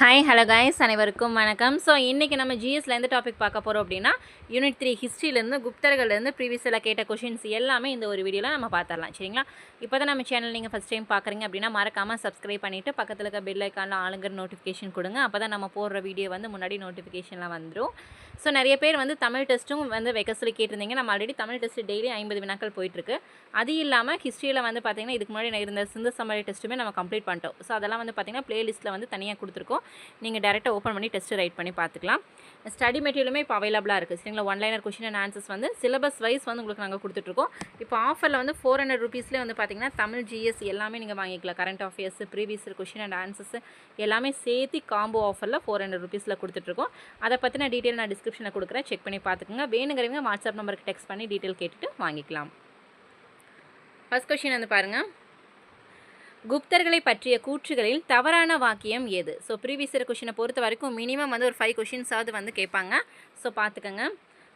Hi hello guys அனைவருக்கும் வணக்கம். So இன்றைக்கி நம்ம ஜிஎஸ்ல எந்த டாபிக் பார்க்க போகிறோம் அப்படின்னா யூனிட் த்ரீ ஹிஸ்ட்ரியிலேருந்து குப்தர்கள்லேருந்து ப்ரீவியஸில் கேட்ட கொஷின்ஸ் எல்லாமே இந்த ஒரு வீடியோவில் நம்ம பார்த்துடலாம். சரிங்களா? இப்போ தான் நம்ம சேனல் நீங்கள் ஃபஸ்ட் டைம் பார்க்குறீங்க அப்படின்னா மறக்காமல் சப்ஸ்கிரைப் பண்ணிவிட்டு பக்கத்தில் இருக்க பெல் ஐக்கானில் ஆளுங்கிற நோட்டிஃபிகேஷன் கொடுங்க. அப்போ தான் நம்ம போடுற வீடியோ வந்து முன்னாடி நோட்டிஃபிகேஷன்லாம் வந்துடும் ஸோ நிறைய பேர் வந்து தமிழ் டெஸ்ட்டும் வந்து வைக்க சொல்லி கேட்டிருந்தீங்க. நம்ம ஆல்ரெடி தமிழ் டெஸ்ட் டெய்லி ஐம்பது வினாக்கள் போயிட்டுருக்கு. அது இல்லாமல் ஹிஸ்ட்ரியில் வந்து பார்த்திங்கன்னா இதுக்கு முன்னாடி இருந்த சிந்து சம்மரி டெஸ்ட்டுமே நம்ம கம்ப்ளீட் பண்ணிட்டோம். ஸோ அதெல்லாம் வந்து பார்த்திங்கன்னா ப்ளேலிஸ்ட்டில் வந்து தனியாக கொடுத்துருக்கோம். நீங்கள் டேரெக்டாக ஓப்பன் பண்ணி டெஸ்ட் ரைட் பண்ணி பார்த்துக்கலாம் ஸ்டடி மெட்டீரியலுமே இப்போ அவைலபிளாக இருக்குது சரிங்களா? One liner question and answers வந்து சிலபஸ் வைஸ் வந்து உங்களுக்கு நாங்கள் கொடுத்துட்ருக்கோம் இப்போ ஆஃபரில் வந்து ஃபோர் ஹண்ட்ரட் ருபீஸ்லேயே வந்து பார்த்திங்கன்னா தமிழ் ஜிஎஸ் எல்லாமே நீங்கள் வாங்கிக்கலாம். Current affairs previous question and answers எல்லாமே சேர்த்து காம்போ ஆஃபரில் ஃபோர் ஹண்ட்ரட் ருபீஸில் கொடுத்துட்ருக்கோம் அதை பற்றின டீட்டெயில் நான் டிஸ்கிரிப்ஷனில் கொடுக்குறேன். செக் பண்ணி பார்த்துக்கோங்க. வேணுங்கிறவங்க வாட்ஸ்அப் நம்பருக்கு டெக்ஸ்ட் பண்ணி டீட்டெயில் கேட்டுட்டு வாங்கிக்கலாம். ஃபஸ்ட் கொஷின் வந்து பாருங்கள் குப்தர்களை பற்றிய கூற்றுகளில் தவறான வாக்கியம் எது ஸோ ப்ரீவியஸ் கொஷினை பொறுத்த வரைக்கும் மினிமம் வந்து ஒரு ஃபைவ் கொஷின்ஸாவது வந்து கேட்பாங்க. ஸோ பார்த்துக்கோங்க.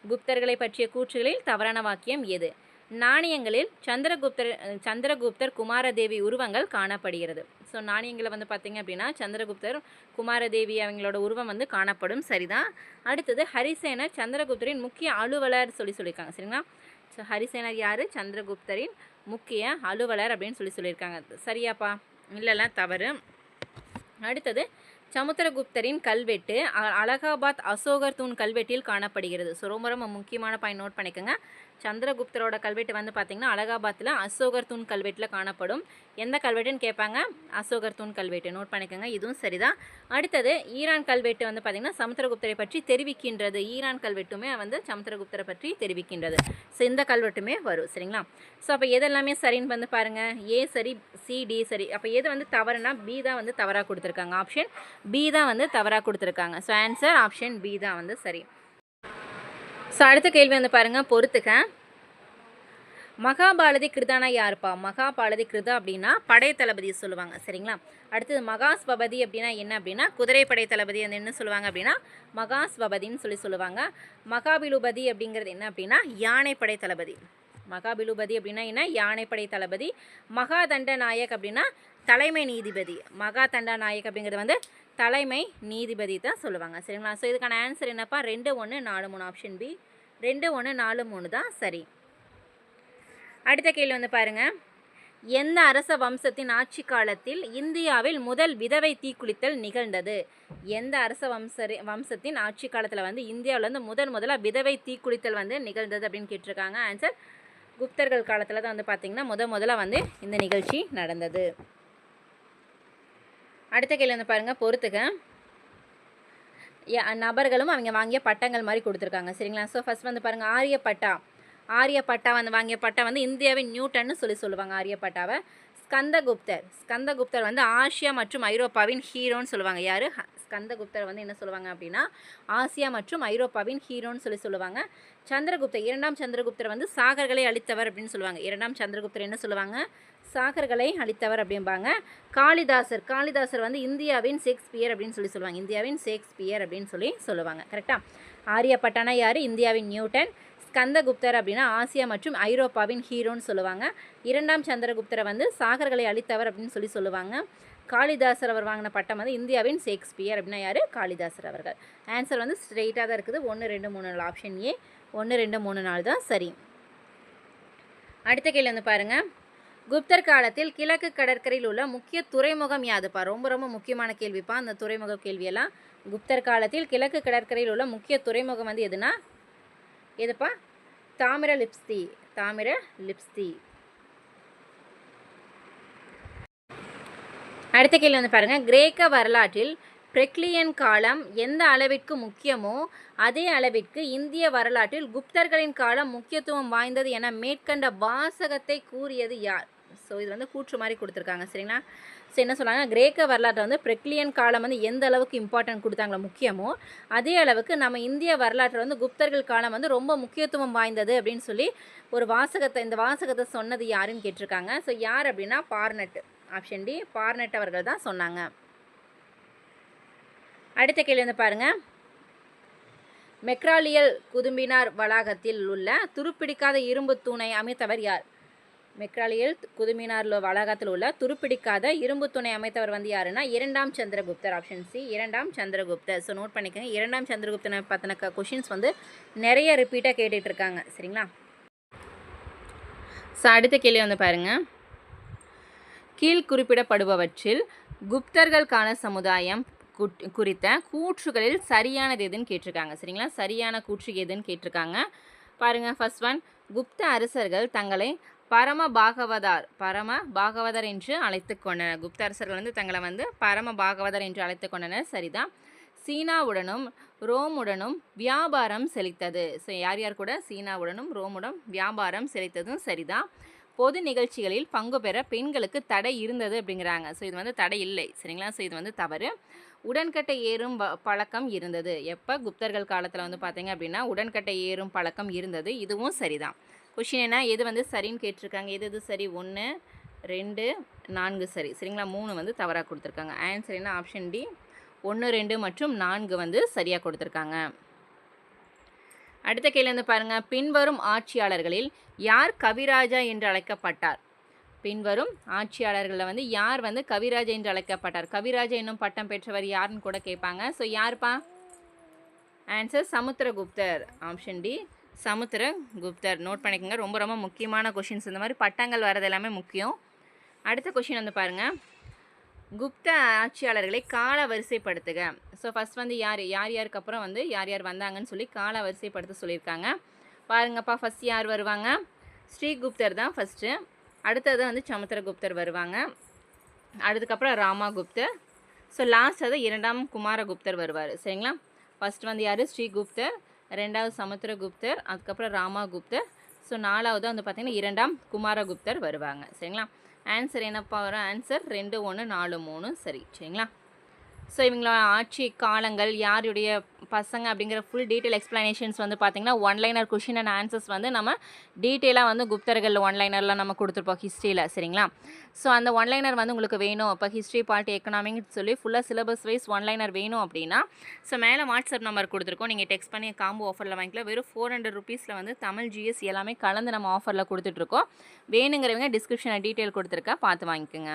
குப்தர்களை பற்றிய கூற்றுகளில் தவறான வாக்கியம் எது நாணயங்களில் சந்திரகுப்தர் சந்திரகுப்தர் குமாரதேவி உருவங்கள் காணப்படுகிறது. ஸோ நாணயங்களை வந்து பார்த்திங்க அப்படின்னா சந்திரகுப்தர் குமாரதேவி அவங்களோட உருவம் வந்து காணப்படும். சரிதான் அடுத்தது ஹரிசேனர் சந்திரகுப்தரின் முக்கிய அலுவலர் சொல்லி சொல்லியிருக்காங்க. சரிங்களா? ஸோ ஹரிசேனர் யார்? சந்திரகுப்தரின் முக்கிய அலுவலர் அப்படின்னு சொல்லி சொல்லியிருக்காங்க. சரியாப்பா? இல்லைல்ல தவறு. அடுத்தது சமுத்திரகுப்தரின் கல்வெட்டு அ- அலகாபாத் அசோகர் தூண் கல்வெட்டில் காணப்படுகிறது. ஸோ ரொம்ப ரொம்ப முக்கியமான பாயிண்ட் நோட் பண்ணிக்கோங்க. சந்திரகுப்தரோட கல்வெட்டு வந்து பார்த்திங்கன்னா அலகாபாத்தில் அசோகர் தூண் கல்வெட்டில் காணப்படும். எந்த கல்வெட்டுன்னு கேட்பாங்க அசோகர் தூண் கல்வெட்டு. நோட் பண்ணிக்கோங்க இதுவும் சரிதான். அடுத்தது ஈரான் கல்வெட்டு வந்து பார்த்திங்கன்னா சமுத்திரகுப்தரை பற்றி தெரிவிக்கின்றது. ஈரான் கல்வெட்டுமே வந்து சமுத்திரகுப்தரை பற்றி தெரிவிக்கின்றது. ஸோ இந்த கல்வெட்டுமே வரும் சரிங்களா? ஸோ அப்போ எதெல்லாமே சரின்னு வந்து பாருங்கள் ஏ சரி சி டி சரி. அப்போ எது வந்து தவறுனா பி தான் வந்து தவறாக கொடுத்துருக்காங்க. ஆப்ஷன் பி தான் வந்து தவறாக கொடுத்துருக்காங்க. ஸோ ஆன்சர் ஆப்ஷன் பி தான் வந்து சரி. ஸோ அடுத்த கேள்வி வந்து பாருங்கள் பொறுத்துக்க மகாபாரதி கிருதானா யாருப்பா? மகாபாரதி கிருதா அப்படின்னா படை தளபதி சொல்லுவாங்க சரிங்களா? அடுத்தது மகாஸ்வபதி அப்படின்னா என்ன அப்படின்னா குதிரைப்படை தளபதி வந்து என்ன சொல்லுவாங்க அப்படின்னா மகாஸ்வபதின்னு சொல்லி சொல்லுவாங்க. மகாபிலுபதி அப்படிங்கிறது என்ன அப்படின்னா யானைப்படை தளபதி. மகாபிலுபதி அப்படின்னா என்ன? யானைப்படை தளபதி. மகாதண்ட நாயக் அப்படின்னா தலைமை நீதிபதி. மகாதண்ட நாயக் அப்படிங்கிறது வந்து தலைமை நீதிபதி தான் சொல்லுவாங்க சரிங்களா? ஸோ இதுக்கான ஆன்சர் என்னப்பா? ரெண்டு ஒன்று நாலு மூணு ஆப்ஷன் பி ரெண்டு ஒன்று நாலு மூணு தான் சரி. அடுத்த கேள்வி வந்து பாருங்கள் எந்த அரச வம்சத்தின் ஆட்சி காலத்தில் இந்தியாவில் முதல் விதவை தீக்குளித்தல் நிகழ்ந்தது? எந்த அரச வம்ச வம்சத்தின் ஆட்சி காலத்தில் வந்து இந்தியாவில் வந்து முதன் முதலாக விதவை தீக்குளித்தல் வந்து நிகழ்ந்தது அப்படின்னு கேட்டிருக்காங்க. ஆன்சர் குப்தர்கள் காலத்தில் தான் வந்து பார்த்திங்கன்னா முத முதல்ல வந்து இந்த நிகழ்ச்சி நடந்தது. அடுத்த கேள்வி வந்து பாருங்கள் பொறுத்துக்க நபர்களும் அவங்க வாங்கிய பட்டங்கள் மாதிரி கொடுத்துருக்காங்க. சரிங்களா? ஸோ ஃபஸ்ட் வந்து பாருங்கள் ஆரியப்பட்டா. ஆரியப்பட்டா வந்து வாங்கிய பட்டா வந்து இந்தியாவின் நியூட்டன்னு சொல்லி சொல்லுவாங்க ஆரியப்பட்டாவை. ஸ்கந்தகுப்தர். ஸ்கந்தகுப்தர் வந்து ஆசியா மற்றும் ஐரோப்பாவின் ஹீரோன்னு சொல்லுவாங்க. யார்? ஸ்கந்தகுப்தர் வந்து என்ன சொல்லுவாங்க அப்படின்னா ஆசியா மற்றும் ஐரோப்பாவின் ஹீரோன்னு சொல்லி சொல்லுவாங்க. சந்திரகுப்தர் இரண்டாம் சந்திரகுப்தர் வந்து சாகர்களை அழித்தவர் அப்படின்னு சொல்லுவாங்க. இரண்டாம் சந்திரகுப்தர் என்ன சொல்லுவாங்க? சாகர்களை அழித்தவர் அப்படிம்பாங்க. காளிதாசர் காளிதாசர் வந்து இந்தியாவின் ஷேக்ஸ்பியர் அப்படின்னு சொல்லி சொல்லுவாங்க. இந்தியாவின் ஷேக்ஸ்பியர் அப்படின்னு சொல்லி சொல்லுவாங்க. கரெக்டாக ஆரியப்பட்டானா யார்? இந்தியாவின் நியூட்டன். ஸ்கந்தகுப்தர் அப்படின்னா ஆசியா மற்றும் ஐரோப்பாவின் ஹீரோன்னு சொல்லுவாங்க. இரண்டாம் சந்திரகுப்தரை வந்து சாகர்களை அழித்தவர் அப்படின்னு சொல்லி சொல்லுவாங்க. காளிதாசர் அவர் வாங்கின பட்டம் வந்து இந்தியாவின் ஷேக்ஸ்பியர் அப்படின்னா யார்? காளிதாசர் அவர்கள். ஆன்சர் வந்து ஸ்ட்ரெயிட்டாக தான் இருக்குது. ஒன்று ரெண்டு மூணு நாலு. ஆப்ஷன் ஏ ஒன்று ரெண்டு மூணு நாள் தான் சரி. அடுத்த கேள்வி வந்து பாருங்கள் குப்தர் காலத்தில் கிழக்கு கடற்கரையில் உள்ள முக்கிய துறைமுகம் யாதுப்பா? ரொம்ப ரொம்ப முக்கியமான கேள்விப்பா. அந்த துறைமுக கேள்வியெல்லாம் குப்தர் காலத்தில் கிழக்கு கடற்கரையில் உள்ள முக்கிய துறைமுகம் வந்து எதுனா? எதுப்பா தாமிர லிப்ஸ்தி தாமிர லிப்ஸ்தி அடுத்த கேள்வி வந்து பாருங்கள் கிரேக்க வரலாற்றில் பிரெக்லியன் காலம் எந்த அளவிற்கு முக்கியமோ அதே அளவிற்கு இந்திய வரலாற்றில் குப்தர்களின் காலம் முக்கியத்துவம் வாய்ந்தது என மேற்கண்ட வாசகத்தை கூறியது யார் ஸோ இது வந்து கூற்று மாதிரி கொடுத்துருக்காங்க. சரிங்களா? ஸோ என்ன சொன்னாங்க கிரேக்க வரலாற்றை வந்து பிரெக்லியன் காலம் வந்து எந்த அளவுக்கு இம்பார்ட்டன்ட் கொடுத்தாங்களோ முக்கியமோ அதே அளவுக்கு நம்ம இந்திய வரலாற்றில் வந்து குப்தர்கள் காலம் வந்து ரொம்ப முக்கியத்துவம் வாய்ந்தது அப்படின்னு சொல்லி ஒரு வாசகத்தை இந்த வாசகத்தை சொன்னது யாருன்னு கேட்டிருக்காங்க. ஸோ யார் அப்படின்னா பார்னட். ஆப்ஷன் டி பார்னட் அவர்கள் தான் சொன்னாங்க. அடுத்த கேள்வி வந்து பாருங்க. மெக்ராலியல் குதும்பினார் வளாகத்தில் உள்ள துருப்பிடிக்காத இரும்பு தூணை அமைத்தவர் யார்? மெக்ராலியில் குதுமினார் வளாகத்தில் உள்ள துருப்பிடிக்காத இரும்பு துணை அமைத்தவர் வந்து யாருன்னா இரண்டாம் சந்திரகுப்தர் ஆப்ஷன் சி இரண்டாம் சந்திரகுப்தர். ஸோ நோட் பண்ணிக்கோங்க இரண்டாம் சந்திரகுப்தனை பற்றின கொஷின்ஸ் வந்து நிறைய ரிப்பீட்டாக கேட்டுட்டு இருக்காங்க. சரிங்களா? ஸோ அடுத்த கேள்வி வந்து பாருங்கள் கீழ் குறிப்பிடப்படுபவற்றில் குப்தர்களுக்கான சமுதாயம் குட்- குறித்த கூற்றுகளில் சரியானது எதுன்னு கேட்டிருக்காங்க. சரிங்களா? சரியான கூற்று எதுன்னு கேட்டிருக்காங்க. பாருங்க ஃபர்ஸ்ட் ஒன் குப்த அரசர்கள் தங்களை பரம பாகவதார் பரம பாகவதர் என்று அழைத்து கொண்டனர் குப்த அரசர்கள் வந்து தங்களை வந்து பரம பாகவதர் என்று அழைத்து கொண்டனர். சரிதான். சீனாவுடனும் ரோமுடனும் வியாபாரம் செழித்தது ஸோ யார் யார் கூட? சீனாவுடனும் ரோமுடன் வியாபாரம் செழித்ததும் சரிதான். பொது நிகழ்ச்சிகளில் பங்கு பெற பெண்களுக்கு தடை இருந்தது அப்படிங்கிறாங்க. ஸோ இது வந்து தடை இல்லை. சரிங்களா? ஸோ இது வந்து தவறு. உடன்கட்டை ஏறும் ப- பழக்கம் இருந்தது. எப்போ? குப்தர்கள் காலத்தில் வந்து பார்த்தீங்க அப்படின்னா உடன்கட்டை ஏறும் பழக்கம் இருந்தது. இதுவும் சரிதான். கொஷின் என்ன? எது வந்து சரின்னு கேட்டிருக்காங்க. எது எது சரி? ஒன்று ரெண்டு நான்கு சரி. சரிங்களா? மூணு வந்து தவறாக கொடுத்துருக்காங்க. ஆன்சர் என்ன? ஆப்ஷன் டி ஒன்று ரெண்டு மற்றும் நான்கு வந்து சரியாக கொடுத்துருக்காங்க. அடுத்த கேள்வி வந்து பின்வரும் ஆட்சியாளர்களில் யார் கவிராஜா என்று அழைக்கப்பட்டார்? பின்வரும் ஆட்சியாளர்களில் வந்து யார் வந்து கவிராஜா என்று அழைக்கப்பட்டார்? கவிராஜா என்னும் பட்டம் பெற்றவர் யாருன்னு கூட கேட்பாங்க. ஸோ யார்ப்பா? ஆன்சர் சமுத்திரகுப்தர். ஆப்ஷன் டி சமுத்திர குப்தர் நோட் பண்ணிக்கோங்க. ரொம்ப ரொம்ப முக்கியமான கொஷின்ஸ் இந்த மாதிரி பட்டங்கள் வரது எல்லாமே முக்கியம். அடுத்த கொஷின் வந்து பாருங்கள் குப்த ஆட்சியாளர்களை கால வரிசைப்படுத்துக. ஸோ ஃபஸ்ட் வந்து யார் யார் யாருக்கு அப்புறம் வந்து யார் யார் வந்தாங்கன்னு சொல்லி கால வரிசைப்படுத்த சொல்லியிருக்காங்க. பாருங்கப்பா ஃபஸ்ட் யார் வருவாங்க? ஸ்ரீகுப்தர் தான் ஃபஸ்ட்டு அடுத்தது வந்து சமுத்திரகுப்தர் வருவாங்க. அதுக்கப்புறம் ராமாகுப்தர் ஸோ லாஸ்ட் அது இரண்டாம் குமாரகுப்தர் வருவார். சரிங்களா? ஃபர்ஸ்ட் வந்து யார்? ஸ்ரீகுப்தர். ரெண்டாவது சமுத்திரகுப்தர் அதுக்கப்புறம் ராமாகுப்தர். ஸோ நாலாவது வந்து பார்த்திங்கன்னா இரண்டாம் குமாரகுப்தர் வருவாங்க. சரிங்களா? ஆன்சர் என்னப்பா வரும்? ஆன்சர் ரெண்டு ஒன்று நாலு மூணு. சரி சரிங்களா? ஸோ இவங்களோட ஆட்சி காலங்கள் யாருடைய பசங்க அப்படிங்கிற ஃபுல் டீட்டெயில் எக்ஸ்ப்ளனேஷன்ஸ் வந்து பார்த்திங்கன்னா ஒன்லைனர் கொஷின் அண்ட் ஆன்சர்ஸ் வந்து நம்ம டீட்டெயிலாக வந்து குப்தர்கள் ஒன்லைனர்லாம் நம்ம கொடுத்துருப்போம் ஹிஸ்ட்ரியில் சரிங்களா? ஸோ அந்த ஒன்லைனர் வந்து உங்களுக்கு வேணும். இப்போ ஹிஸ்ட்ரி பார்ட் எக்கனாமிக்னு சொல்லி ஃபுல்லாக சிலபஸ் வைஸ் ஒன்லைனர் வேணும் அப்படின்னா ஸோ மேலே வாட்ஸ்அப் நம்பர் கொடுத்துருக்கோம். நீங்கள் டெக்ஸ்ட் பண்ணி காம்போ ஆஃபரில் வாங்கிக்கலாம். வெறும் ஃபோர் ஹண்ட்ரட் ருபீஸில் வந்து தமிழ் ஜிஎஸ் எல்லாமே கலந்து நம்ம ஆஃபரில் கொடுத்துட்ருக்கோம் வேணுங்கிறவங்க டிஸ்கிரிப்ஷனில் டீட்டெயில் கொடுத்துருக்கா பார்த்து வாங்கிக்கோங்க.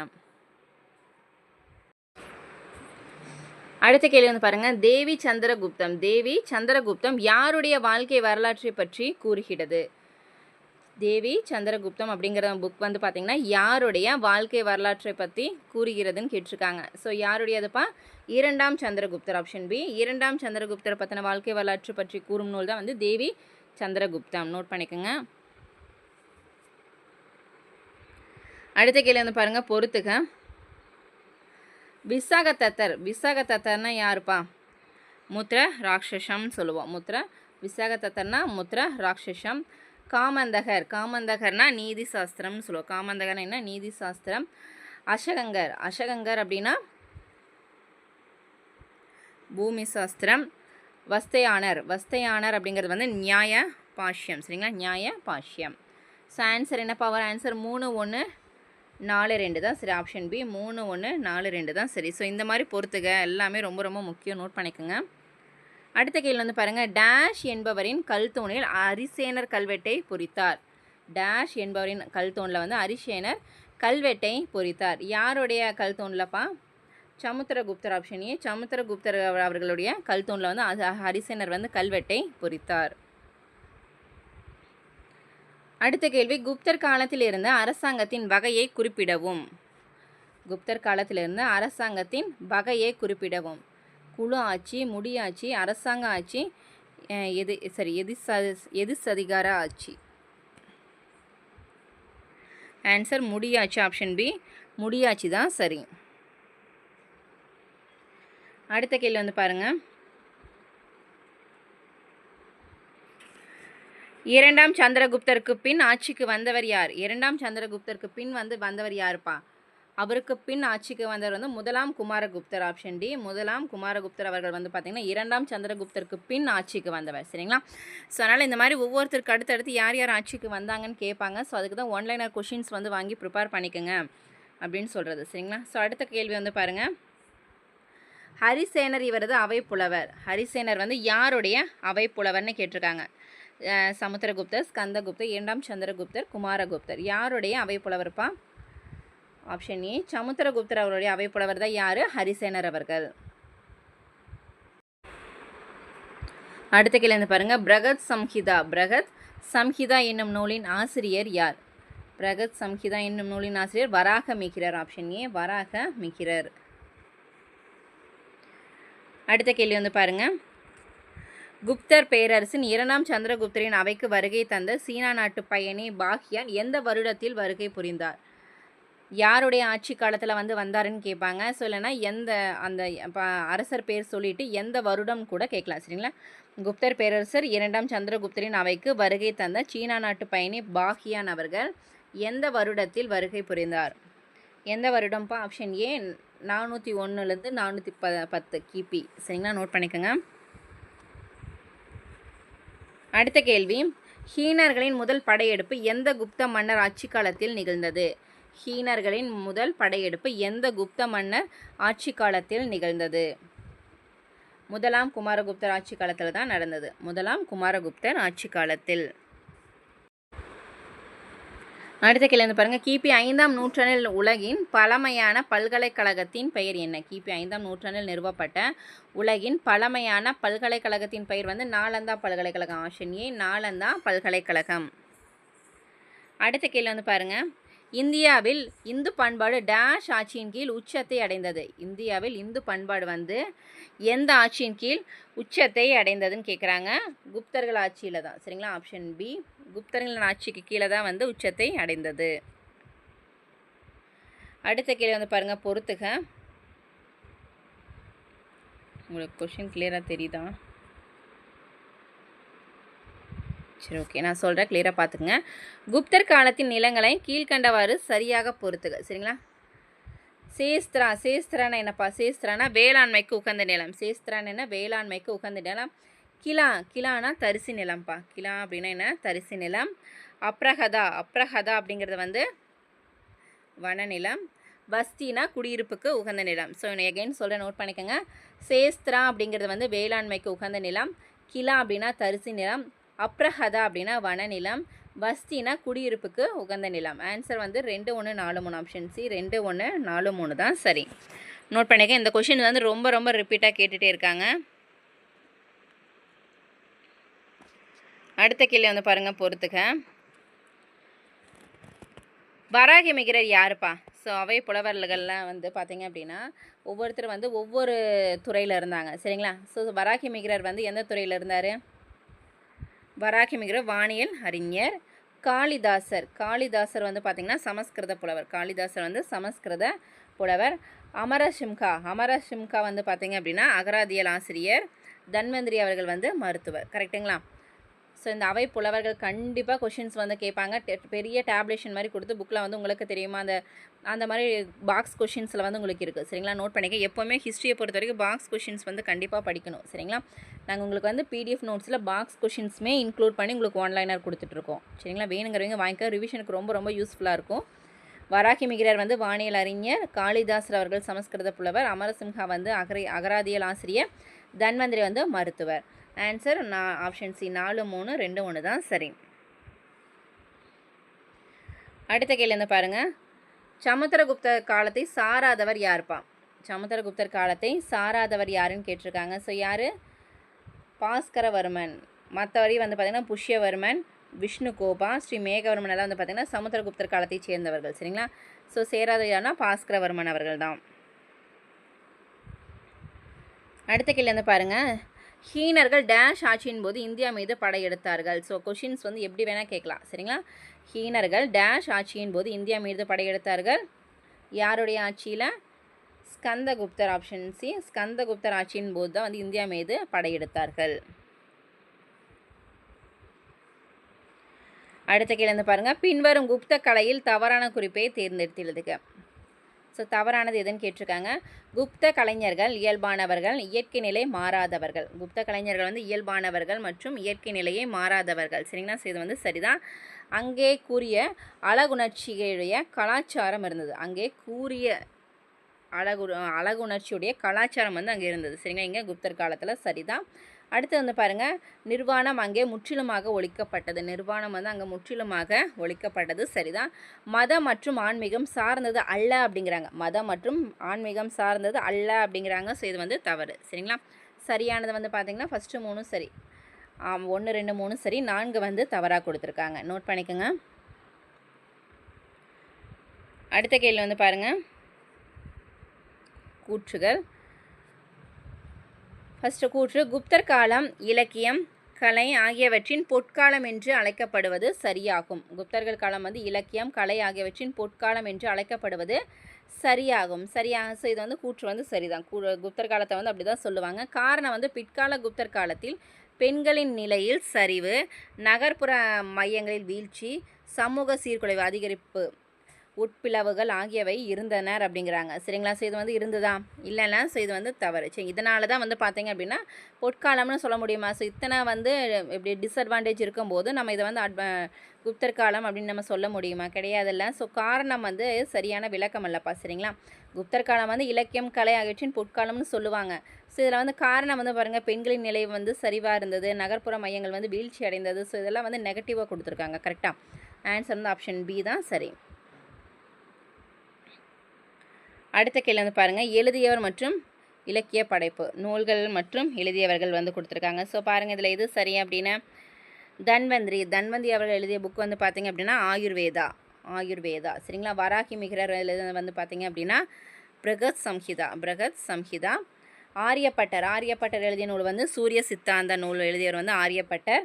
அடுத்த கேள்வி வந்து பாருங்கள் தேவி சந்திரகுப்தம். தேவி சந்திரகுப்தம் யாருடைய வாழ்க்கை வரலாற்றை பற்றி கூறுகிறது? தேவி சந்திரகுப்தம் அப்படிங்கிற புக் வந்து பார்த்திங்கன்னா யாருடைய வாழ்க்கை வரலாற்றை பற்றி கூறுகிறதுன்னு கேட்டிருக்காங்க. ஸோ யாருடையதுப்பா? இரண்டாம் சந்திரகுப்தர் ஆப்ஷன் பி இரண்டாம் சந்திரகுப்தர் பற்றின வாழ்க்கை வரலாற்று பற்றி கூறும் நூல் தான் வந்து தேவி சந்திரகுப்தம். நோட் பண்ணிக்கோங்க. அடுத்த கேள்வி வந்து பாருங்கள் பொறுத்துக்க விசாகதத்தர். விசாகதத்தர்னா யாருப்பா? முத்திர ராட்சசம்னு சொல்லுவோம். முத்ர விசாகதத்தர்னா முத்ர ராட்சசம். காமந்தகர். காமந்தகர்னா நீதி சாஸ்திரம்னு சொல்லுவோம். காமந்தகர்னா என்ன? நீதி சாஸ்திரம். அசகங்கர். அசகங்கர் அப்படின்னா பூமி சாஸ்திரம். வஸ்தையானர். வஸ்தையானர் அப்படிங்கிறது வந்து நியாய பாஷ்யம். சரிங்களா? நியாய பாஷ்யம். ஸோ ஆன்சர் என்ன பவர் ஆன்சர் மூணு ஒன்று நாலு ரெண்டு தான் சரி ஆப்ஷன் பி மூணு ஒன்று நாலு ரெண்டு தான் சரி. ஸோ இந்த மாதிரி பொறுத்துக. எல்லாமே ரொம்ப ரொம்ப முக்கியம். நோட் பண்ணிக்கோங்க. அடுத்த கேள்வி வந்து பாருங்கள் டேஷ் என்பவரின் கல்தூணில் அரிசேனர் கல்வெட்டை பொறித்தார். டேஷ் என்பவரின் கல்தூணில் வந்து அரிசேனர் கல்வெட்டை பொறித்தார். யாருடைய கல்தூண்லப்பா? சமுத்திரகுப்தர் ஆப்ஷன் ஏ சமுத்திரகுப்தர் அவர்- அவர்களுடைய கல்தூணில் வந்து அது ஹரிசேனர் வந்து கல்வெட்டை பொறித்தார். அடுத்த கேள்வி குப்தர் காலத்திலிருந்து அரசாங்கத்தின் வகையை குறிப்பிடவும். குப்தர் காலத்திலிருந்து அரசாங்கத்தின் வகையை குறிப்பிடவும். குழு ஆட்சி முடியாட்சி அரசாங்க ஆட்சி எது சரி எது எது சதிகார ஆட்சி? ஆன்சர் முடியாட்சி ஆப்ஷன் பி முடியாட்சி தான் சரி. அடுத்த கேள்வி வந்து பாருங்கள் இரண்டாம் சந்திரகுப்தருக்கு பின் ஆட்சிக்கு வந்தவர் யார்? இரண்டாம் சந்திரகுப்தருக்கு பின் வந்து வந்தவர் யாருப்பா? அவருக்கு பின் ஆட்சிக்கு வந்தவர் வந்து முதலாம் குமாரகுப்தர் ஆப்ஷன் டி முதலாம் குமாரகுப்தர் அவர்கள் வந்து பார்த்திங்கன்னா இரண்டாம் சந்திரகுப்தருக்கு பின் ஆட்சிக்கு வந்தவர். சரிங்களா? ஸோ அதனால் இந்த மாதிரி ஒவ்வொருத்தருக்கு அடுத்தடுத்து யார் யார் ஆட்சிக்கு வந்தாங்கன்னு கேட்பாங்க. ஸோ அதுக்கு தான் ஒன்லைனர் கொஷின்ஸ் வந்து வாங்கி ப்ரிப்பேர் பண்ணிக்கோங்க அப்படின்னு சொல்கிறது சரிங்களா? ஸோ அடுத்த கேள்வி வந்து பாருங்கள் ஹரிசேனர் இவரது அவை புலவர் ஹரிசேனர் வந்து யாருடைய அவை புலவர்னு கேட்டிருக்காங்க. சமுத்திரகுப்தர் ஸ்கந்தகுப்தர் இரண்டாம் சந்திரகுப்தர் குமாரகுப்தர். யாருடைய அவை புலவர்ப்பா ஆப்ஷன் ஏ சமுத்திரகுப்தர் அவருடைய அவை புலவர் தான் யார்? ஹரிசேனர் அவர்கள். அடுத்த கேள்வி வந்து பாருங்க. பிரகத் சம்ஹிதா. பிரகத் சம்ஹிதா என்னும் நூலின் ஆசிரியர் யார்? பிரகத் சம்ஹிதா என்னும் நூலின் ஆசிரியர் வராக மிகிரர் ஆப்ஷன் ஏ வராக மிகிரர் அடுத்த கேள்வி வந்து பாருங்கள் குப்தர் பேரரசின் இரண்டாம் சந்திரகுப்தரின் அவைக்கு வருகை தந்த சீனா நாட்டு பயணி பாக்யான் எந்த வருடத்தில் வருகை புரிந்தார்? யாருடைய ஆட்சி காலத்தில் வந்து வந்தாருன்னு கேட்பாங்க ஸோ இல்லைன்னா எந்த அந்த ப அரசர் பேர் சொல்லிட்டு எந்த வருடம் கூட கேட்கலாம். சரிங்களா? குப்தர் பேரரசர் இரண்டாம் சந்திரகுப்தரின் அவைக்கு வருகை தந்த சீனா நாட்டு பயணி பாக்யான் அவர்கள் எந்த வருடத்தில் வருகை புரிந்தார்? எந்த வருடம்ப்பா? ஆப்ஷன் ஏ நானூற்றி ஒன்றுலேருந்து நானூற்றி ப பத்து கிபி. சரிங்களா? நோட் பண்ணிக்கோங்க. அடுத்த கேள்வி. ஹீனர்களின் முதல் படையெடுப்பு எந்த குப்த மன்னர் ஆட்சி காலத்தில் நிகழ்ந்தது? ஹீனர்களின் முதல் படையெடுப்பு எந்த குப்த மன்னர் ஆட்சி காலத்தில் நிகழ்ந்தது? முதலாம் குமாரகுப்தர் ஆட்சி காலத்தில் தான் நடந்தது. முதலாம் குமாரகுப்தர் ஆட்சி காலத்தில். அடுத்த கேள்வி வந்து பாருங்க. கிபி ஐந்தாம் நூற்றாண்டில் உலகின் பழமையான பல்கலைக்கழகத்தின் பெயர் என்ன? கிபி ஐந்தாம் நூற்றாண்டில் நிறுவப்பட்ட உலகின் பழமையான பல்கலைக்கழகத்தின் பெயர் வந்து நாலந்தா பல்கலைக்கழகம். ஆப்ஷன் ஏ நாலந்தா பல்கலைக்கழகம். அடுத்த கேள்வி வந்து பாருங்க. இந்தியாவில் இந்து பண்பாடு டேஷ் ஆட்சியின் கீழ் உச்சத்தை அடைந்தது. இந்தியாவில் இந்து பண்பாடு வந்து எந்த ஆட்சியின் கீழ் உச்சத்தை அடைந்ததுன்னு கேட்குறாங்க குப்தர்கள் ஆட்சியில் தான் சரிங்களா? ஆப்ஷன் பி குப்தர்களின் ஆட்சிக்கு கீழே தான் வந்து உச்சத்தை அடைந்தது. அடுத்த கேள்வி வந்து பாருங்கள் பொறுத்துக. உங்களுக்கு கொஷின் கிளியராக தெரியுதா? சரி ஓகே நான் சொல்கிறேன் கிளியராக பார்த்துக்குங்க குப்தர் காலத்தின் நிலங்களை கீழ்கண்டவாறு சரியாக பொறுத்துக. சரிங்களா? சேஸ்திரா சேஸ்திரானா என்னப்பா? சேஸ்திரானா வேளாண்மைக்கு உகந்த நிலம். சேஸ்திரான்னு என்ன? வேளாண்மைக்கு உகந்த நிலம். கிலா கிலானா தரிசு நிலம்ப்பா கிலா அப்படின்னா என்ன? தரிசு நிலம். அப்ரஹதா அப்ரஹதா அப்படிங்கிறது வந்து வனநிலம் வஸ்தினா குடியிருப்புக்கு உகந்த நிலம். ஸோ எகைன் சொல்கிறேன் நோட் பண்ணிக்கோங்க. சேஸ்திரா அப்படிங்கிறது வந்து வேளாண்மைக்கு உகந்த நிலம். கிலா அப்படின்னா தரிசு நிலம். அப்ரஹதா அப்படின்னா வனநிலம் வஸ்தினா குடியிருப்புக்கு உகந்த நிலம். ஆன்சர் வந்து ரெண்டு ஒன்று நாலு மூணு ஆப்ஷன் சி ரெண்டு ஒன்று நாலு மூணு தான் சரி. நோட் பண்ணிக்க இந்த கொஷின் வந்து ரொம்ப ரொம்ப ரிப்பீட்டாக கேட்டுகிட்டே இருக்காங்க. அடுத்த கேள்வி வந்து பாருங்கள் பொறுத்துக்க வராகி மிகிரர் யாருப்பா? ஸோ அவை புலவர்கள்லாம் வந்து பார்த்தீங்க அப்படின்னா ஒவ்வொருத்தர் வந்து ஒவ்வொரு துறையில் இருந்தாங்க. சரிங்களா? ஸோ வராகி மிகிரர் வந்து எந்த துறையில் இருந்தார்? வராகி மிகிரர் வானியல் அறிஞர் காளிதாசர். காளிதாசர் வந்து பார்த்திங்கன்னா சமஸ்கிருத புலவர். காளிதாசர் வந்து சமஸ்கிருத புலவர். அமரசிம்கா அமரசிம்கா வந்து பார்த்திங்க அப்படின்னா அகராதியல் ஆசிரியர். தன்வந்திரி அவர்கள் வந்து மருத்துவர். கரெக்டுங்களா ஸோ இந்த அவை புலவர்கள் கண்டிப்பாக கொஷின்ஸ் வந்து கேட்பாங்க. பெரிய டேப்லேஷன் மாதிரி கொடுத்து புக்கில் வந்து உங்களுக்கு தெரியுமா? அந்த அந்த மாதிரி பாக்ஸ் கொஷின்ஸில் வந்து உங்களுக்கு இருக்குது சரிங்களா? நோட் பண்ணிக்க. எப்போவுமே ஹிஸ்ட்ரியை பொறுத்த வரைக்கும் பாக்ஸ் கொஷின்ஸ் வந்து கண்டிப்பாக படிக்கணும். சரிங்களா? நாங்கள் உங்களுக்கு வந்து பிடிஎஃப் நோட்ஸில் பாக்ஸ் கொஷின்ஸுமே இன்க்ளூட் பண்ணி உங்களுக்கு ஒன்லைனர் கொடுத்துட்ருக்கோம். சரிங்களா? வேணுங்கிறவங்க வாங்கிக்க. ரிவிஷனுக்கு ரொம்ப ரொம்ப யூஸ்ஃபுல்லாக இருக்கும். வராகி மிகிரர் வந்து வானியல் அறிஞர் காளிதாசர் அவர்கள் சமஸ்கிருத புலவர் அமரசிம்ஹா வந்து அகரை அகராதியல் ஆசிரியர் தன்வந்திரி வந்து மருத்துவர். ஆன்சர் நான் ஆப்ஷன் சி நாலு மூணு ரெண்டு ஒன்று தான் சரி. அடுத்த கேள்வி பாருங்கள் சமுத்திரகுப்தர் காலத்தை சாராதவர் யாருப்பா? சமுத்திரகுப்தர் காலத்தை சாராதவர் யாருன்னு கேட்டிருக்காங்க. ஸோ யார்? பாஸ்கரவர்மன். மற்றவரி வந்து பார்த்திங்கன்னா புஷ்யவர்மன் விஷ்ணு கோபா ஸ்ரீ மேகவர்மன் எல்லாம் வந்து பார்த்திங்கன்னா சமுத்திரகுப்தர் காலத்தை சேர்ந்தவர்கள். சரிங்களா? ஸோ சேராத யாருன்னா பாஸ்கரவர்மன் அவர்கள் தான். அடுத்த கேள்வி வந்து பாருங்கள் ஹீனர்கள் டேஷ் ஆட்சியின் போது இந்தியா மீது படையெடுத்தார்கள் ஸோ கொஷின்ஸ் வந்து எப்படி வேணால் கேட்கலாம். சரிங்களா? ஹீனர்கள் டேஷ் ஆட்சியின் போது இந்தியா மீது படையெடுத்தார்கள் யாருடைய ஆட்சியில்? ஸ்கந்தகுப்தர் ஆப்ஷன் சி ஸ்கந்தகுப்தர் ஆட்சியின் போது தான் வந்து இந்தியா மீது படையெடுத்தார்கள் அடுத்த கேள்வி பாருங்கள் பின்வரும் குப்த கலையில் தவறான குறிப்பை தேர்ந்தெடுத்துள்ளதுக்கு ஸோ தவறானது எதுன்னு கேட்டிருக்காங்க. குப்த கலைஞர்கள் இயல்பானவர்கள் இயற்கை நிலை மாறாதவர்கள். குப்த கலைஞர்கள் வந்து இயல்பானவர்கள் மற்றும் இயற்கை நிலையை மாறாதவர்கள். சரிங்களா? ஸோ இது வந்து சரிதான். அங்கே கூறிய அழகுணர்ச்சியுடைய கலாச்சாரம் இருந்தது. அங்கே கூறிய அழகு அழகுணர்ச்சியுடைய கலாச்சாரம் வந்து அங்கே இருந்தது. சரிங்களா? இங்கே குப்தர் காலத்தில் சரிதான். அடுத்து வந்து பாருங்கள் நிர்வாணம் அங்கே முற்றிலுமாக ஒழிக்கப்பட்டது. நிர்வாணம் வந்து அங்கே முற்றிலுமாக ஒழிக்கப்பட்டது. சரிதான் மதம் மற்றும் ஆன்மீகம் சார்ந்தது அல்ல அப்படிங்கிறாங்க. மதம் மற்றும் ஆன்மீகம் சார்ந்தது அல்ல அப்படிங்கிறாங்க. ஸோ இது வந்து தவறு. சரிங்களா? சரியானது வந்து பார்த்திங்கன்னா ஃபஸ்ட்டு மூணும் சரி. ஒன்று ரெண்டு மூணு சரி. நான்கு வந்து தவறாக கொடுத்துருக்காங்க. நோட் பண்ணிக்கோங்க. அடுத்த கேள்வி வந்து பாருங்கள் கூற்றுகள். ஃபஸ்ட்டு கூற்று குப்தர் காலம் இலக்கியம் கலை ஆகியவற்றின் பொற்காலம் என்று அழைக்கப்படுவது சரியாகும். குப்தர்கள் காலம் வந்து இலக்கியம் கலை ஆகியவற்றின் பொற்காலம் என்று அழைக்கப்படுவது சரியாகும். சரியாக ஸோ இது வந்து கூற்று வந்து சரிதான். கூ குப்தர் காலத்தை வந்து அப்படி தான் சொல்லுவாங்க. காரணம் வந்து பிற்கால குப்தர் காலத்தில் பெண்களின் நிலையில் சரிவு நகர்ப்புற மையங்களில் வீழ்ச்சி சமூக சீர்குலைவு அதிகரிப்பு உட்பிளவுகள் ஆகியவை இருந்தனர் அப்படிங்கிறாங்க. சரிங்களா? ஸோ இது வந்து இருந்ததா? இல்லைன்னா ஸோ இது வந்து தவறு. சரி இதனால தான் வந்து பார்த்தீங்க அப்படின்னா பொற்காலம்னு சொல்ல முடியுமா? ஸோ இத்தனை வந்து இப்படி டிஸ்அட்வான்டேஜ் இருக்கும்போது நம்ம இதை வந்து அட்வ குப்தர் காலம் அப்படின்னு நம்ம சொல்ல முடியுமா? கிடையாதுல்ல. ஸோ காரணம் வந்து சரியான விளக்கம் அல்லப்பா? சரிங்களா? குப்தர் காலம் வந்து இலக்கியம் கலை ஆகியவற்றின் பொற்காலம்னு சொல்லுவாங்க. ஸோ இதில் வந்து காரணம் வந்து பாருங்கள் பெண்களின் நிலை வந்து சரிவாக இருந்தது. நகர்ப்புற மையங்கள் வந்து வீழ்ச்சி அடைந்தது. ஸோ இதெல்லாம் வந்து நெகட்டிவாக கொடுத்துருக்காங்க. கரெக்டாக ஆன்சர் வந்து ஆப்ஷன் பி தான். சரி. அடுத்த கேள்வி வந்து பாருங்கள் எழுதியவர் மற்றும் இலக்கிய படைப்பு. நூல்கள் மற்றும் எழுதியவர்கள் வந்து கொடுத்துருக்காங்க. ஸோ பாருங்கள் இதில் எது சரி அப்படின்னா தன்வந்திரி. தன்வந்தி அவர்கள் எழுதிய புக் வந்து பார்த்திங்க அப்படின்னா ஆயுர்வேதா. ஆயுர்வேதா. சரிங்களா? வராகி மிகிரர் எழுத வந்து பார்த்திங்க அப்படின்னா பிரகத் சம்ஹிதா. பிரகத் சம்ஹிதா. ஆரியப்பட்டர். ஆரியப்பட்டர் எழுதிய நூல் வந்து சூரிய சித்தாந்த நூல். எழுதியவர் வந்து ஆரியப்பட்டர்.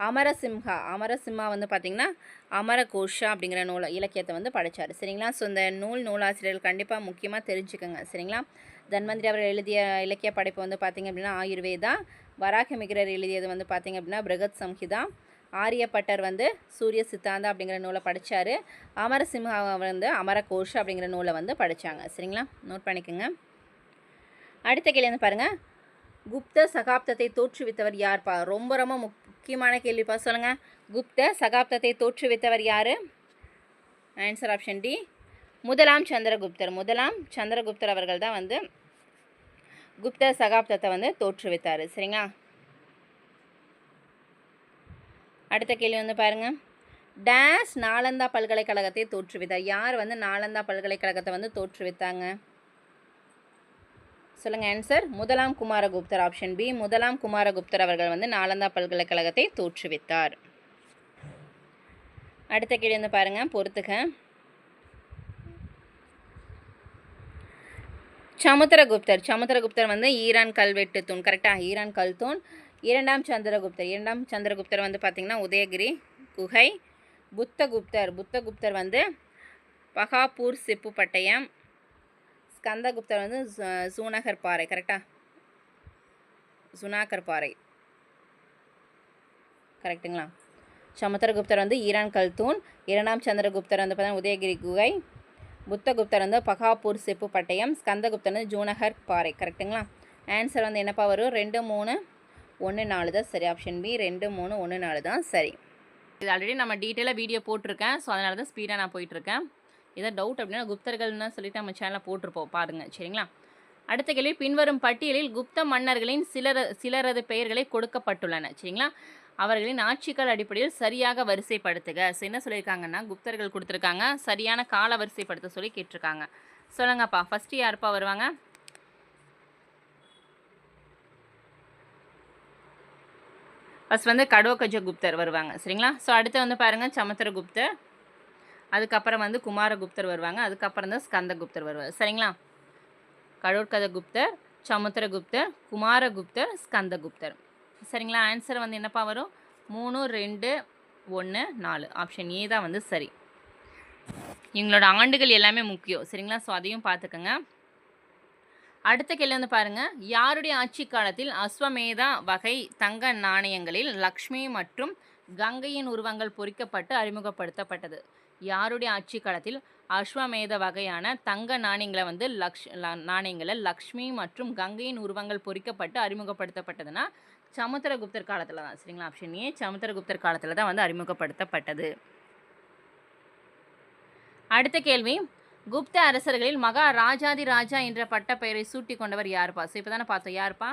அமரசிம்ஹா. அமரசிம்ஹா வந்து பார்த்திங்கன்னா அமரகோஷா அப்படிங்கிற நூல் இலக்கியத்தை வந்து படித்தார் சரிங்களா? ஸோ இந்த நூல் நூலாசிரியர்கள் கண்டிப்பாக முக்கியமாக தெரிஞ்சுக்கோங்க. சரிங்களா? தன்வந்திரி அவர் எழுதிய இலக்கிய படைப்பு வந்து பார்த்திங்க அப்படின்னா ஆயுர்வேதா. வராகமிகிரர் எழுதியது வந்து பார்த்திங்க அப்படின்னா பிரகத் சம்ஹிதா. ஆரியப்பட்டர் வந்து சூரிய சித்தாந்தா அப்படிங்கிற நூலை படித்தார் அமரசிம்ஹா வந்து அமரகோஷ் அப்படிங்கிற நூலை வந்து படித்தாங்க சரிங்களா? நோட் பண்ணிக்கோங்க. அடுத்த கேள்வி வந்து பாருங்கள் குப்த சகாப்தத்தை தோற்றுவித்தவர் யார்ப்பா ரொம்ப ரொம்ப முக்கியமான கேள்விப்பா சொல்லுங்கள் குப்த சகாப்தத்தை தோற்றுவித்தவர் யார்? ஆன்சர் ஆப்ஷன் டி முதலாம் சந்திரகுப்தர். முதலாம் சந்திரகுப்தர் அவர்கள் தான் வந்து குப்த சகாப்தத்தை வந்து தோற்றுவித்தார். சரிங்களா? அடுத்த கேள்வி வந்து பாருங்கள் டேஸ் நாலந்தா பல்கலைக்கழகத்தை தோற்றுவித்தார். யார் வந்து நாலந்தா பல்கலைக்கழகத்தை வந்து தோற்றுவித்தாங்க? சொல்லுங்கள் ஆன்சர் முதலாம் குமாரகுப்தர் ஆப்ஷன் பி முதலாம் குமாரகுப்தர் அவர்கள் வந்து நாலந்தா பல்கலைக்கழகத்தை தோற்றுவித்தார். அடுத்த கேள்வி வந்து பாருங்கள் பொறுத்துக்க. சமுத்திரகுப்தர். சமுத்திரகுப்தர் வந்து ஈரான் கல்வெட்டு தூண். கரெக்டாக ஈரான் கல் தூண். இரண்டாம் சந்திரகுப்தர். இரண்டாம் சந்திரகுப்தர் வந்து பார்த்திங்கன்னா உதயகிரி குகை. புத்தகுப்தர். புத்தகுப்தர் வந்து பகாப்பூர் செப்பு பட்டயம் ஸ்கந்தகுப்தர் வந்து சூனகர் பாறை கரெக்டாக சுனாகர் பாறை. கரெக்டுங்களா சமுத்திரகுப்தர் வந்து ஈரான் கல்தூன் இரண்டாம் சந்திரகுப்தர் வந்து பார்த்தீங்கன்னா உதயகிரி குகை புத்தகுப்தர் வந்து பகாப்பூர் செப்பு பட்டயம் ஸ்கந்தகுப்தர் வந்து ஜூனகர் பாறை கரெக்டுங்களா ஆன்சர் வந்து என்னப்பா வரும்? ரெண்டு மூணு ஒன்று நாலு தான் சரி. ஆப்ஷன் பி ரெண்டு மூணு ஒன்று நாலு தான் சரி. இது ஆல்ரெடி நம்ம டீட்டெயிலாக வீடியோ போட்டிருக்கேன். ஸோ அதனால தான் ஸ்பீடாக நான் போயிட்டுருக்கேன். ஏதாவது டவுட் அப்படின்னா குப்தர்கள்னு சொல்லிட்டு நம்ம சேனலில் போட்டிருப்போம். பாருங்கள் சரிங்களா? அடுத்த கேள்வி பின்வரும் பட்டியலில் குப்த மன்னர்களின் சிலர சிலரது பெயர்களை கொடுக்கப்பட்டுள்ளன சரிங்களா? அவர்களின் ஆட்சிக்கால அடிப்படையில் சரியாக வரிசைப்படுத்துக. ஸோ என்ன சொல்லியிருக்காங்கன்னா குப்தர்கள் கொடுத்துருக்காங்க சரியான கால வரிசைப்படுத்த சொல்லி கேட்டிருக்காங்க. சொல்லுங்கப்பா ஃபஸ்ட்டு யாருப்பா வருவாங்க? ஃபஸ்ட் வந்து கடோகஜ குப்தர் வருவாங்க சரிங்களா? ஸோ அடுத்து வந்து பாருங்கள் சமுத்திரகுப்தர் அதுக்கப்புறம் வந்து குமாரகுப்தர் வருவாங்க. அதுக்கப்புறம் தான் ஸ்கந்தகுப்தர் வருவார். சரிங்களா? கடோட்கதகுப்தர் சமுத்திரகுப்தர் குமாரகுப்தர் ஸ்கந்தகுப்தர். சரிங்களா? ஆன்சர் வந்து என்னப்பா வரும்? மூணு ரெண்டு ஒன்று நாலு. ஆப்ஷன் ஏ தான் வந்து சரி. இவங்களோட ஆண்டுகள் எல்லாமே முக்கியம். சரிங்களா? ஸோ அதையும் பார்த்துக்கோங்க. அடுத்த கேள்வி வந்து பாருங்கள் யாருடைய ஆட்சி காலத்தில் அஸ்வமேதா வகை தங்க நாணயங்களில் லக்ஷ்மி மற்றும் கங்கையின் உருவங்கள் பொறிக்கப்பட்டு அறிமுகப்படுத்தப்பட்டது? யாருடைய ஆட்சி காலத்தில் அஸ்வமேத வகையான தங்க நாணயங்களை வந்து லக்ஷ் நாணயங்களை லக்ஷ்மி மற்றும் கங்கையின் உருவங்கள் பொறிக்கப்பட்டு அறிமுகப்படுத்தப்பட்டதுன்னா சமுத்திரகுப்தர் காலத்தில் தான். சரிங்களா ஆப்ஷன் ஏ சமுத்திரகுப்தர் காலத்தில் தான் வந்து அறிமுகப்படுத்தப்பட்டது. அடுத்த கேள்வி. குப்த அரசர்களில் மகா ராஜாதி ராஜா என்ற பட்டப்பெயரை சூட்டி கொண்டவர் யாருப்பா? ஸோ இப்போ தானே பார்த்தோம் யாருப்பா?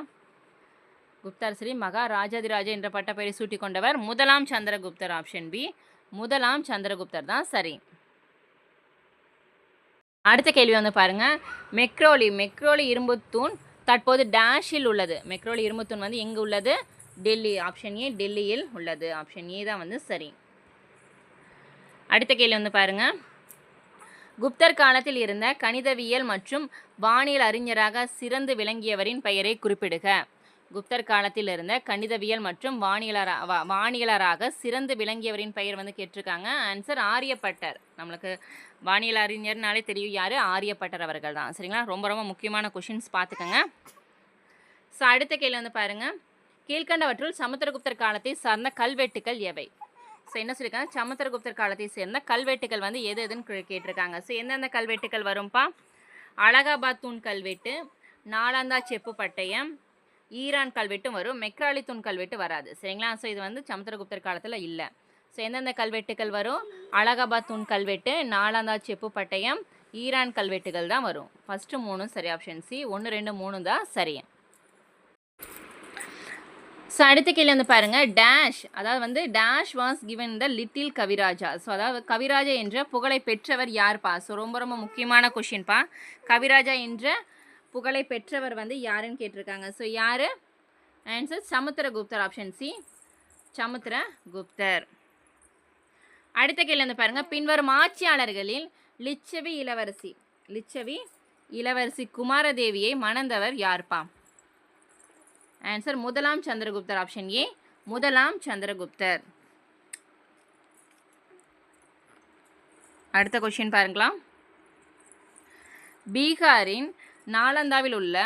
குப்தர் ஸ்ரீ மகா ராஜாதிராஜ என்ற பட்டப்பெயரை சூட்டி கொண்டவர் முதலாம் சந்திரகுப்தர் ஆப்ஷன் பி முதலாம் சந்திரகுப்தர் தான் சரி. அடுத்த கேள்வி வந்து பாருங்க. மெக்ரோலி மெக்ரோலி இரும்புத்தூண் தற்போது டேஷில் உள்ளது. மெக்ரோலி இரும்புத்தூண் வந்து எங்கே உள்ளது? டெல்லி ஆப்ஷன் ஏ டெல்லியில் உள்ளது. ஆப்ஷன் ஏ தான் வந்து சரி. அடுத்த கேள்வி வந்து பாருங்க. குப்தர் காலத்தில் இருந்த கணிதவியல் மற்றும் வானியல் அறிஞராக சிறந்து விளங்கியவரின் பெயரை குறிப்பிடுக. குப்தர் காலத்தில் இருந்த கணிதவியல் மற்றும் வானியலரா வானியலராக சிறந்து விளங்கியவரின் பெயர் வந்து கேட்டிருக்காங்க. ஆன்சர் ஆரியப்பட்டர். நம்மளுக்கு வானியல் அறிஞர்னாலே தெரியும் யார்? ஆரியப்பட்டர் அவர்கள் தான். சரிங்களா? ரொம்ப ரொம்ப முக்கியமான கொஷின்ஸ் பார்த்துக்கோங்க. ஸோ அடுத்த கேள்வி வந்து பாருங்கள் கீழ்கண்டவற்றுள் சமுத்திரகுப்தர் காலத்தை சார்ந்த கல்வெட்டுக்கள் எவை? ஸோ என்ன சொல்லியிருக்காங்க சமுத்திரகுப்தர் காலத்தை சேர்ந்த கல்வெட்டுக்கள் வந்து எது எதுன்னு கே- கேட்டிருக்காங்க. ஸோ எந்தெந்த கல்வெட்டுக்கள் வரும்ப்பா அலகாபாத் தூண் கல்வெட்டு நாலாந்தா செப்பு பட்டயம் ஈரான் கல்வெட்டும் வரும் மெக்ராலி தூண் கல்வெட்டு வராது. சரிங்களா? ஸோ இது வந்து சமுத்திரகுப்தர் காலத்தில் இல்லை. ஸோ எந்தெந்த கல்வெட்டுகள் வரும்? அலகாபாத் தூண் கல்வெட்டு நாலாந்தா செப்பு பட்டயம் ஈரான் கல்வெட்டுகள் தான் வரும். ஃபஸ்ட்டு மூணும் சரி ஆப்ஷன் சி ஒன்று ரெண்டு மூணு தான் சரி. ஸோ அடுத்த கேள்வி வந்து பாருங்கள் டேஷ் அதாவது வந்து dash was given the little Kaviraja. So அதாவது கவிராஜா என்ற புகழை பெற்றவர் யார்ப்பா? ஸோ ரொம்ப ரொம்ப முக்கியமான கொஷின்ப்பா கவிராஜா என்ற புகழை பெற்றவர் வந்து யாருன்னு கேட்டிருக்காங்க. ஸோ யார்? ஆன்சர் சமுத்திரகுப்தர் ஆப்ஷன் சி சமுத்திரகுப்தர். அடுத்த கேள்வி வந்து பாருங்க. பின்வரும் ஆட்சியாளர்களில் லிச்சவி இளவரசி லிச்சவி இளவரசி குமாரதேவியை மணந்தவர் யார்ப்பா? ஆன்சர் முதலாம் சந்திரகுப்தர் ஆப்ஷன் ஏ முதலாம் சந்திரகுப்தர். அடுத்த கொஷின் பாருங்களா. பீகாரின் நாலந்தாவில் உள்ள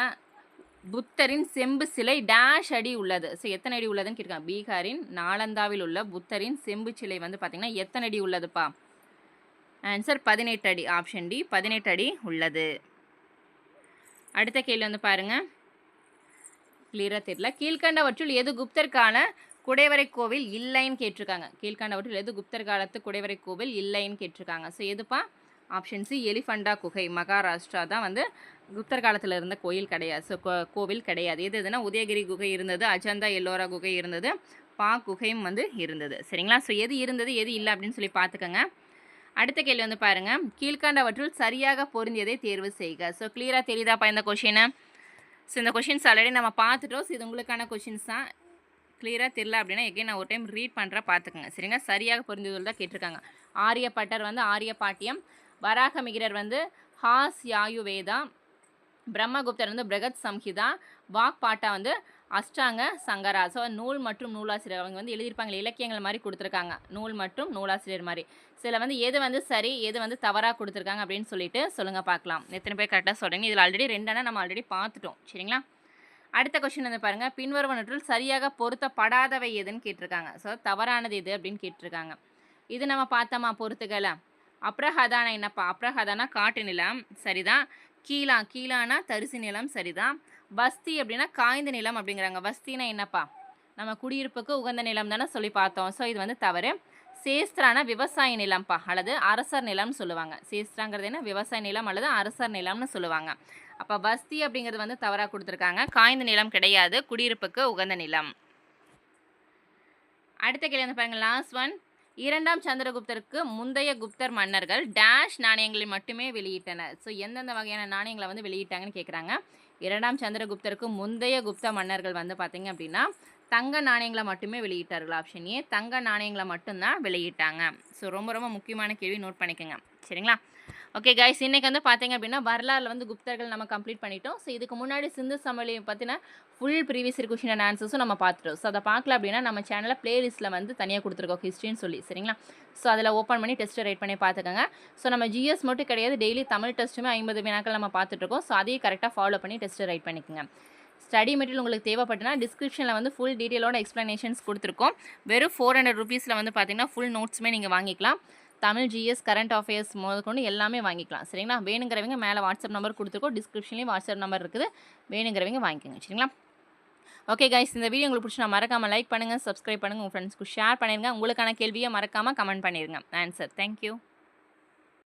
புத்தரின் செம்பு சிலை டேஷ் அடி உள்ளது. ஸோ எத்தனை அடி உள்ளதுன்னு கேட்காங்க பீகாரின் நாலந்தாவில் உள்ள புத்தரின் செம்பு சிலை வந்து பார்த்திங்கன்னா எத்தனை அடி உள்ளதுப்பா? ஆன்சர் பதினெட்டு அடி. ஆப்ஷன் டி பதினெட்டு அடி உள்ளது. அடுத்த கேள்வி வந்து பாருங்கள் கிளியராக தெரியல. கீழ்கண்டவற்றுள் எது குப்தர்கான குடைவரை கோவில் இல்லைன்னு கேட்டிருக்காங்க. கீழ்கண்டவற்றில் எது குப்தர் காலத்து குடைவரை கோவில் இல்லைன்னு கேட்டிருக்காங்க. ஸோ எதுப்பா? ஆப்ஷன் சி எலிஃபண்டா குகை. மகாராஷ்டிரா தான் வந்து புத்தர் காலத்தில் இருந்த கோயில் கிடையாது ஸோ கோவில் கிடையாது. எது எதுனா உதயகிரி குகை இருந்தது அஜந்தா எல்லோரா குகை இருந்தது பா குகையும் வந்து இருந்தது. சரிங்களா? ஸோ எது இருந்தது எது இல்லை அப்படின்னு சொல்லி பார்த்துக்கோங்க அடுத்த கேள்வி வந்து பாருங்கள் கீழ்காண்டவற்றுள் சரியாக பொருந்தியதை தேர்வு செய்க. ஸோ கிளியராக தெரியுதாப்பா இந்த கொஷினை ஸோ இந்த கொஷின்ஸ் ஆல்ரெடி நம்ம பார்த்துட்டோம் ஸோ இது உங்களுக்கான கொஷின்ஸ் தான். கிளியராக தெரியல அப்படின்னா எகைன் நான் ஒரு டைம் ரீட் பண்ணுறேன் பார்த்துக்கோங்க சரிங்க சரியாக பொருந்தியதில் தான் கேட்டிருக்காங்க. ஆரியப்பட்டர் வந்து ஆரியபாட்டியம் வராகமிகிரர் வந்து ஹாஸ் யாயுவேதா பிரம்மகுப்தர் வந்து பிரகத் சம்ஹிதா வாக்பாட்டா வந்து அஷ்டாங்க சங்கரா. ஸோ நூல் மற்றும் நூலாசிரியர் அவங்க வந்து எழுதியிருப்பாங்க. இலக்கியங்கள் மாதிரி கொடுத்துருக்காங்க. நூல் மற்றும் நூலாசிரியர் மாதிரி. சில வந்து எது வந்து சரி எது வந்து தவறாக கொடுத்துருக்காங்க அப்படின்னு சொல்லிட்டு சொல்லுங்கள் பார்க்கலாம். எத்தனை பேர் கரெக்டாக சொல்கிறீங்க இதில் ஆல்ரெடி ரெண்டான நம்ம ஆல்ரெடி பார்த்துட்டோம். சரிங்களா? அடுத்த கொஷின் வந்து பாருங்கள் பின்வருவனற்றுள் சரியாக பொருத்தப்படாதவை எதுன்னு கேட்டிருக்காங்க. ஸோ தவறானது எது அப்படின்னு கேட்டிருக்காங்க. இது நம்ம பார்த்தோமா பொறுத்துக்கல அப்ரஹதானா என்னப்பா? அப்ரஹதானா காட்டு நிலம். சரிதான். கீழா கீழானா தரிசு நிலம் சரிதான் வஸ்தி அப்படின்னா காய்ந்த நிலம் அப்படிங்கிறாங்க. வஸ்தினா என்னப்பா? நம்ம குடியிருப்புக்கு உகந்த நிலம் தானே சொல்லி பார்த்தோம். ஸோ இது வந்து தவறு. சேஸ்திரானா விவசாய நிலம்ப்பா அல்லது அரசர் நிலம்னு சொல்லுவாங்க. சேஸ்திராங்கிறது என்ன? விவசாய நிலம் அல்லது அரசர் நிலம்னு சொல்லுவாங்க. அப்போ வஸ்தி அப்படிங்கிறது வந்து தவறாக கொடுத்துருக்காங்க. காய்ந்த நிலம் கிடையாது. குடியிருப்புக்கு உகந்த நிலம். அடுத்த கேள்வி வந்து பாருங்கள் லாஸ்ட் ஒன் இரண்டாம் சந்திரகுப்தருக்கு முந்தைய குப்தர் மன்னர்கள் டேஷ் நாணயங்களை மட்டுமே வெளியிட்டனர். ஸோ எந்தெந்த வகையான நாணயங்களை வந்து வெளியிட்டாங்கன்னு கேட்குறாங்க இரண்டாம் சந்திரகுப்தருக்கு முந்தைய குப்த மன்னர்கள் வந்து பார்த்தீங்க அப்படின்னா தங்க நாணயங்களை மட்டுமே வெளியிட்டார்கள்? ஆப்ஷன் ஏ தங்க நாணயங்களை மட்டும்தான் வெளியிட்டாங்க. ஸோ ரொம்ப ரொம்ப முக்கியமான கேள்வி நோட் பண்ணிக்கோங்க. சரிங்களா? ஓகே கைஸ் இன்றைக்கி வந்து பார்த்தீங்க அப்படின்னா வரலாறுல வந்து குப்தர்கள் நம்ம கம்ப்ளீட் பண்ணிட்டோம். ஸோ இதுக்கு முன்னாடி சிந்து சமவெளி பற்றின ஃபுல் ப்ரீவியஸ் கொஷின் ஆன்சர்ஸும் நம்ம பார்த்துட்டோம் ஸோ அதை பார்க்கல அப்படின்னா நம்ம சேனலில் பிளேலிஸ்ட்டில் வந்து தனியாக கொடுத்துருக்கோம் ஹிஸ்ட்ரின்னு சொல்லி. சரிங்களா? ஸோ அதில் ஓப்பன் பண்ணி டெஸ்ட்டை ரைட் பண்ணி பார்த்துக்கோங்க ஸோ நம்ம ஜிஎஸ் மட்டும் கிடையாது டெய்லி தமிழ் டெஸ்ட்டுமே ஐம்பது வினாக்கள் நம்ம பார்த்துட்ருக்கோம் ஸோ அதையும் கரெக்டாக ஃபாலோ பண்ணி டெஸ்ட்டை ரைட் பண்ணிக்கோங்க. ஸ்டடி மெட்டீரியல் உங்களுக்கு தேவைப்பட்டுனா டிஸ்கிரிப்ஷனில் வந்து ஃபுல் டீட்டெயிலோட எக்ஸ்ப்ளனேஷன்ஸ் கொடுத்துருக்கோம். வெறும் ஃபோர் ஹண்ட்ரட் ருபீஸில் வந்து பார்த்தீங்கன்னா ஃபுல் நோட்ஸுமே நீங்கள் வாங்கிக்கலாம். தமிழ் ஜிஎஸ் கரண்ட் அஃபேர்ஸ் முதற்கொண்டு எல்லாமே வாங்கிக்கலாம். சரிங்களா? வேணுங்கிறவங்க மேலே வாட்ஸ்அப் நம்பர் கொடுத்துருக்கோம். டிஸ்கிரிப்ஷன்லேயும் வாட்ஸ்அப் நம்பர் இருக்குது. வேணுங்கிறவங்க வாங்கிக்கோங்க. சரிங்களா? ஓகே கைஸ் இந்த வீடியோ உங்களுக்கு பிடிச்சா மறக்காமல் லைக் பண்ணுங்கள் சப்ஸ்கிரைப் பண்ணுங்கள் உங்கள் ஃப்ரெண்ட்ஸ்க்கு ஷேர் பண்ணிடுங்க உங்களுக்கான கேள்வியை மறக்காமல் கமெண்ட் பண்ணிடுங்க ஆன்சர் தேங்க்யூ